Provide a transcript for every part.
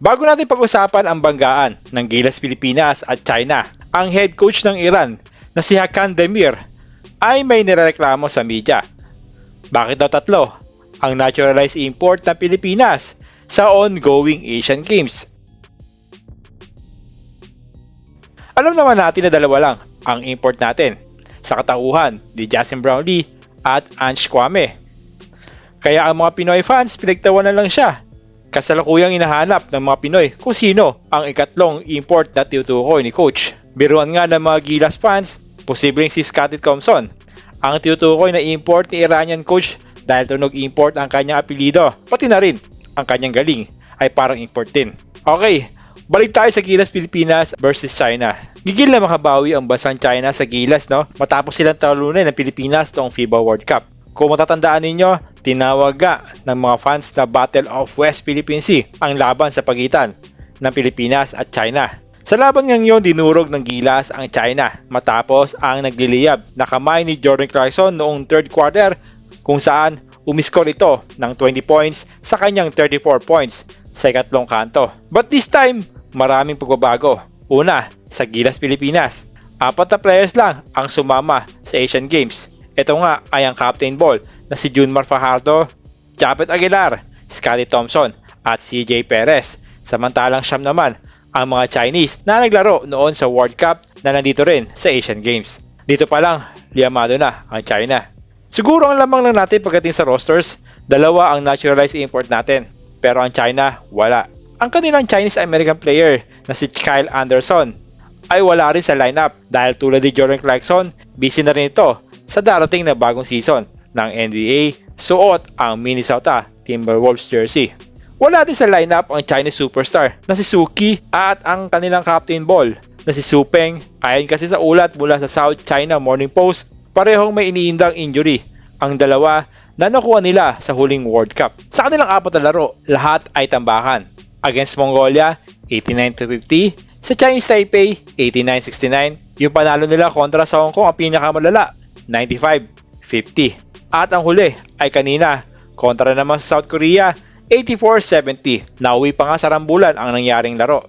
Bago natin pag-usapan ang banggaan ng Gilas Pilipinas at China, ang head coach ng Iran na si Hakan Demir ay may nirereklamo sa media. Bakit daw tatlo ang naturalized import ng Pilipinas sa ongoing Asian Games? Alam naman natin na dalawa lang ang import natin sa katauhan ni Justin Brownlee at Ange Kwame. Kaya ang mga Pinoy fans pinagtawanan lang siya kasalukuyang hinahanap ng mga Pinoy kung sino ang ikatlong import na tinutukoy ni Coach. Biruan nga ng mga Gilas fans, posibleng si Scottie Thompson. Ang tinutukoy na import ni Iranian Coach dahil tunog import ang kanyang apelido, pati na rin ang kanyang galing ay parang import din. Okay, balik tayo sa Gilas Pilipinas versus China. Gigil na makabawi ang bansang China sa Gilas no matapos silang talunin ng Pilipinas noong FIBA World Cup. Kung matatandaan ninyo, tinawag nga ng mga fans na Battle of West Philippine Sea ang laban sa pagitan ng Pilipinas at China. Sa laban ng yon, dinurog ng gilas ang China matapos ang nagliliyab na kamay ni Jordan Clarkson noong third quarter kung saan umiskor ito ng 20 points sa kanyang 34 points sa ikatlong kanto. But this time, maraming pagbabago. Una, sa Gilas Pilipinas, apat na players lang ang sumama sa Asian Games ito nga ay ang captain ball na si Junmar Fajardo, Japet Aguilar, Scottie Thompson at CJ Perez. Samantalang siyam naman ang mga Chinese na naglaro noon sa World Cup na nandito rin sa Asian Games. Dito pa lang, liyamado na ang China. Siguro ang lamang lang natin pagdating sa rosters, dalawa ang naturalized import natin. Pero ang China, wala. Ang kanilang Chinese-American player na si Kyle Anderson ay wala rin sa lineup dahil tulad ni Jordan Clarkson, busy na rin ito sa darating na bagong season ng NBA, suot ang Minnesota Timberwolves jersey. Wala din sa lineup ang Chinese superstar na si Suki at ang kanilang captain ball na si Supeng. Ayon kasi sa ulat mula sa South China Morning Post, parehong may iniindang injury ang dalawa na nakuha nila sa huling World Cup. Sa kanilang apat na laro, lahat ay tambakan. Against Mongolia, 89-50. Sa Chinese Taipei, 89-69. Yung panalo nila kontra sa Hong Kong ang pinakamalala, 95-50. At ang huli ay kanina, kontra naman sa South Korea, 84-70. Nauwi pa nga sa rambulan ang nangyaring laro.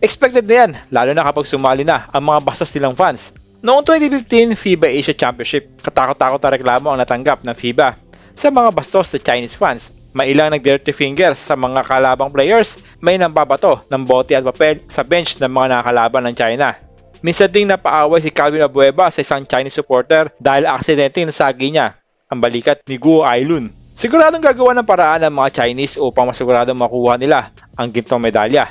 Expected na yan, lalo na kapag sumali na ang mga bastos nilang fans. Noong 2015 FIBA Asia Championship, katakot-takot na reklamo ang natanggap ng FIBA sa mga bastos sa Chinese fans may ilang nag-dirty fingers sa mga kalabang players, may nambabato ng bote at papel sa bench ng mga nakalaban ng China. Minsan ding napaaway si Calvin Abueva sa isang Chinese supporter dahil aksidente nasagi niya ang balikat ni Guo Ailun. Siguradong gagawa ng paraan ng mga Chinese upang masiguradong makuha nila ang gintong medalya.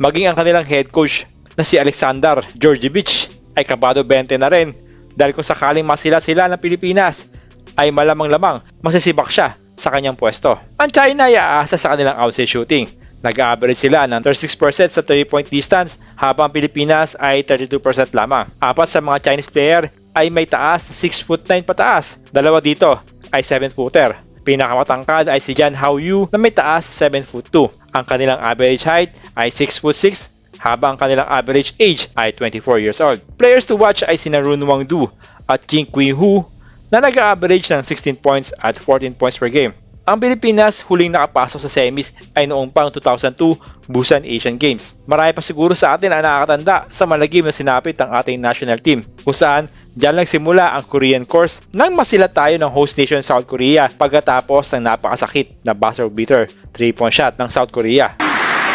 Maging ang kanilang head coach na si Alexander Georgievich ay kabado 20 na rin dahil kung sakaling masila sila ng Pilipinas ay malamang-lamang masisibak siya sa kanyang pwesto. Ang China ay aasa sa kanilang outside shooting. Nag-average sila ng 36% sa 3-point distance habang Pilipinas ay 32% lamang. Apat sa mga Chinese player ay may taas na 6 foot 9 pataas. Dalawa dito ay 7 footer. Pinakamatangkad ay si Jan Hao na may taas 7 foot 2. Ang kanilang average height ay 6 foot 6 habang kanilang average age ay 24 years old. Players to watch ay sina Run Wang Du at Jing Kui Hu na nag-average ng 16 points at 14 points per game. Ang Pilipinas huling nakapasok sa semis ay noong pang 2002 Busan Asian Games. Marami pa siguro sa atin ang nakakatanda sa malagim na sinapit ng ating national team kung saan Diyan nagsimula ang Korean course nang masila tayo ng host nation South Korea pagkatapos ng napakasakit na buzzer beater 3-point shot ng South Korea.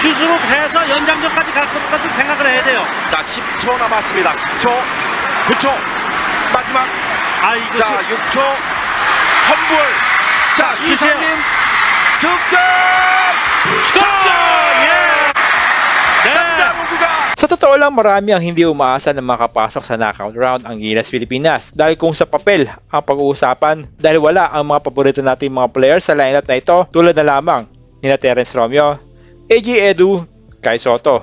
슛으로 해서 연장전까지 갈 것까지 생각을 해야 돼요. 자 10초 남았습니다 10초 9초 마지막 아 이것이 자 6초 험불 자 슛이에요. 이상민 득점 슛! 예! totoo lang marami ang hindi umaasa na makapasok sa knockout round ang Gilas Pilipinas dahil kung sa papel ang pag-uusapan dahil wala ang mga paborito nating mga players sa lineup na ito tulad na lamang nina Terence Romeo, AJ Edu, Kai Soto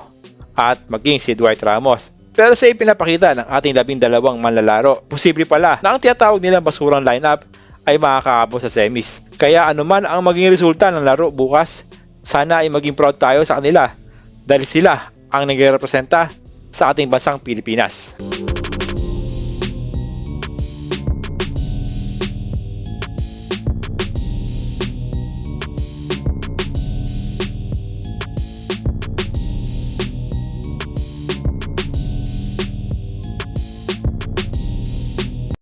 at maging si Dwight Ramos. Pero sa ipinapakita ng ating labing dalawang manlalaro, posible pala na ang tiyatawag nilang basurang lineup ay makakaabot sa semis. Kaya anuman ang maging resulta ng laro bukas, sana ay maging proud tayo sa kanila dahil sila ang nagre-representa sa ating bansang Pilipinas.